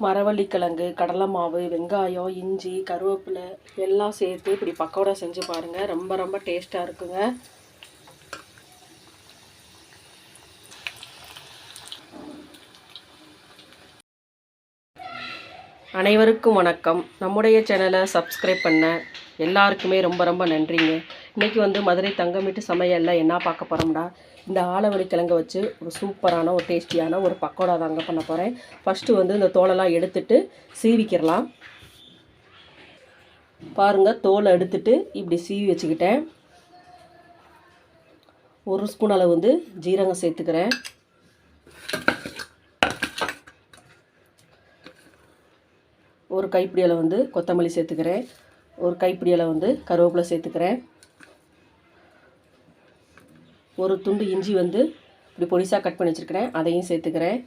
மரவள்ளிக்கிழங்கு கடலை மாவு வெங்காயம் இஞ்சி கருவேப்பிலை எல்லாம் சேர்த்து இப்படி பக்கோடா செஞ்சு பாருங்கள் ரொம்ப ரொம்ப டேஸ்ட்டாக இருக்குங்க. அனைவருக்கும் வணக்கம். நம்முடைய சேனலை சப்ஸ்கிரைப் பண்ண எல்லாருக்குமே ரொம்ப ரொம்ப நன்றிங்க. இன்றைக்கி வந்து மதுரை தங்கமிட்டு சமையலில் என்ன பார்க்க போகிறோம்டா இந்த ஆலவழி கிழங்கை வச்சு ஒரு சூப்பரான ஒரு டேஸ்டியான ஒரு பக்கோடா தாங்க பண்ண போகிறேன் ஃபஸ்ட்டு வந்து இந்த தோலெல்லாம் எடுத்துட்டு சீவிக்கிறலாம். பாருங்கள் தோலை எடுத்துட்டு இப்படி சீவி வச்சுக்கிட்டேன். ஒரு ஸ்பூன் அளவு வந்து ஜீரகம் சேர்த்துக்கிறேன். ஒரு கைப்பிடி அளவு வந்து கொத்தமல்லி சேர்த்துக்கிறேன். ஒரு கைப்பிடி அளவு வந்து கருவேப்பிலை சேர்த்துக்கிறேன். ஒரு துண்டு இஞ்சி வந்து இப்படி பொடிசாக கட் பண்ணி வச்சுருக்கிறேன். அதையும் சேர்த்துக்கிறேன்.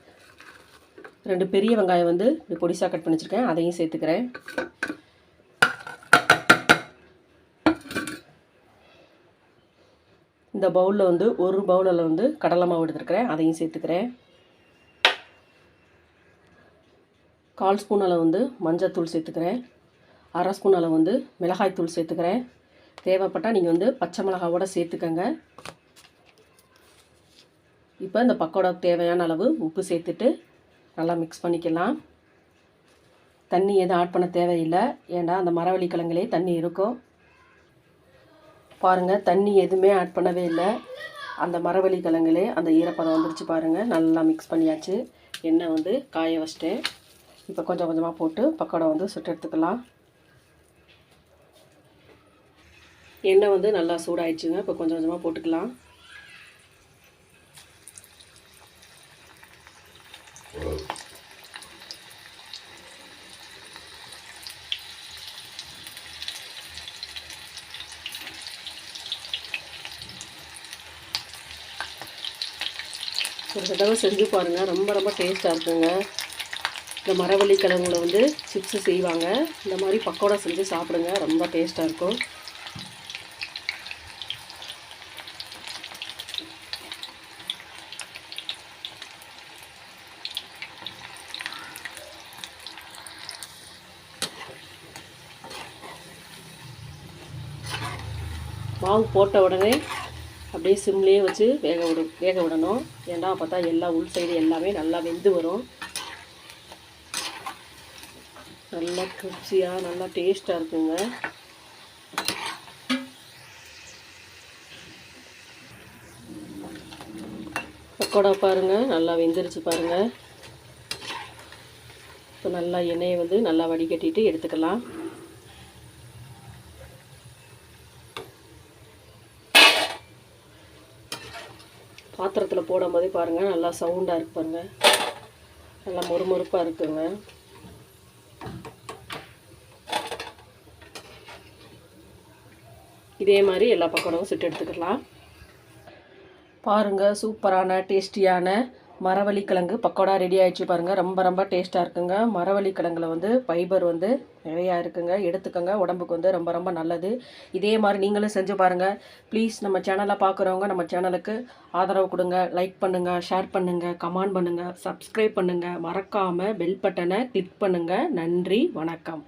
ரெண்டு பெரிய வெங்காயம் வந்து இப்படி பொடிசாக கட் பண்ணி வச்சுருக்கேன். அதையும் சேர்த்துக்கிறேன். இந்த பவுலில் வந்து ஒரு பவுலில் வந்து கடலை மாவு எடுத்துருக்கிறேன். அதையும் சேர்த்துக்கிறேன். கால் ஸ்பூன் அளவு வந்து மஞ்சத்தூள் சேர்த்துக்கிறேன். அரை ஸ்பூன் அளவு வந்து மிளகாய்த்தூள் சேர்த்துக்கிறேன். தேவைப்பட்டால் நீங்கள் வந்து பச்சை மிளகாவோட சேர்த்துக்கங்க. இப்போ இந்த பக்கோடாவுக்கு தேவையான அளவு உப்பு சேர்த்துட்டு நல்லா மிக்ஸ் பண்ணிக்கலாம். தண்ணி எதுவும் ஆட் பண்ண தேவையில்லை. ஏண்டா அந்த மரவள்ளி கிழங்குலே தண்ணி இருக்கும். பாருங்கள் தண்ணி எதுவுமே ஆட் பண்ணவே இல்லை. அந்த மரவள்ளி கிழங்குலே அந்த ஈரப்பதம் வந்துருச்சு பாருங்கள் நல்லா மிக்ஸ் பண்ணியாச்சு. எண்ணெய் வந்து காய வச்சிட்டேன் இப்போ கொஞ்சம் கொஞ்சமாக போட்டு பக்கோடா வந்து சுட்டு எடுத்துக்கலாம். எண்ணெய் வந்து நல்லா சூடாயிடுச்சுங்க. இப்போ கொஞ்சம் கொஞ்சமாக போட்டுக்கலாம். ஒரு தடவை செஞ்சு பாருங்கள் ரொம்ப ரொம்ப டேஸ்ட்டாக இருக்குங்க. இந்த மரவள்ளி கிழங்குல வந்து சிப்ஸு செய்வாங்க. இந்த மாதிரி பக்கோடா செஞ்சு சாப்பிடுங்க. ரொம்ப டேஸ்ட்டாக இருக்கும். மாவு போட்ட உடனே அப்படியே சிம்லேயே வச்சு வேக விடு வேக விடணும். ஏன்னா பார்த்தா எல்லா உள் சைடு எல்லாமே நல்லா வெந்து வரும். நல்லா கிருப்சியாக நல்லா டேஸ்ட்டாக இருக்குங்க. பக்கோடா பாருங்கள் நல்லா வெந்துருச்சு பாருங்கள் இப்போ நல்லா எண்ணெயை வந்து நல்லா வடிகட்டிட்டு எடுத்துக்கலாம். பாத்திரத்தில் போடும் போதே பாருங்கள் நல்லா சவுண்டாக இருக்கு பாருங்கள் நல்லா மொறுமொறுப்பாக இருக்குங்க. இதே மாதிரி எல்லா பக்கமும் சுட்டு எடுத்துக்கலாம். பாருங்கள் சூப்பரான டேஸ்டியான மரவள்ளி கிழங்கு பக்கோடா ரெடி ஆயிடுச்சு பாருங்கள் ரொம்ப ரொம்ப டேஸ்ட்டாக இருக்குங்க. மரவள்ளி கிழங்குல வந்து ஃபைபர் வந்து நிறையா இருக்குங்க. எடுத்துக்கோங்க. உடம்புக்கு வந்து ரொம்ப ரொம்ப நல்லது. இதே மாதிரி நீங்களும் செஞ்சு பாருங்கள் ப்ளீஸ் நம்ம சேனலை பார்க்குறவங்க நம்ம சேனலுக்கு ஆதரவு கொடுங்க. லைக் பண்ணுங்கள் ஷேர் பண்ணுங்கள் கமெண்ட் பண்ணுங்கள் சப்ஸ்கிரைப் பண்ணுங்கள் மறக்காமல் பெல் பட்டனை கிளிக் பண்ணுங்கள் நன்றி வணக்கம்.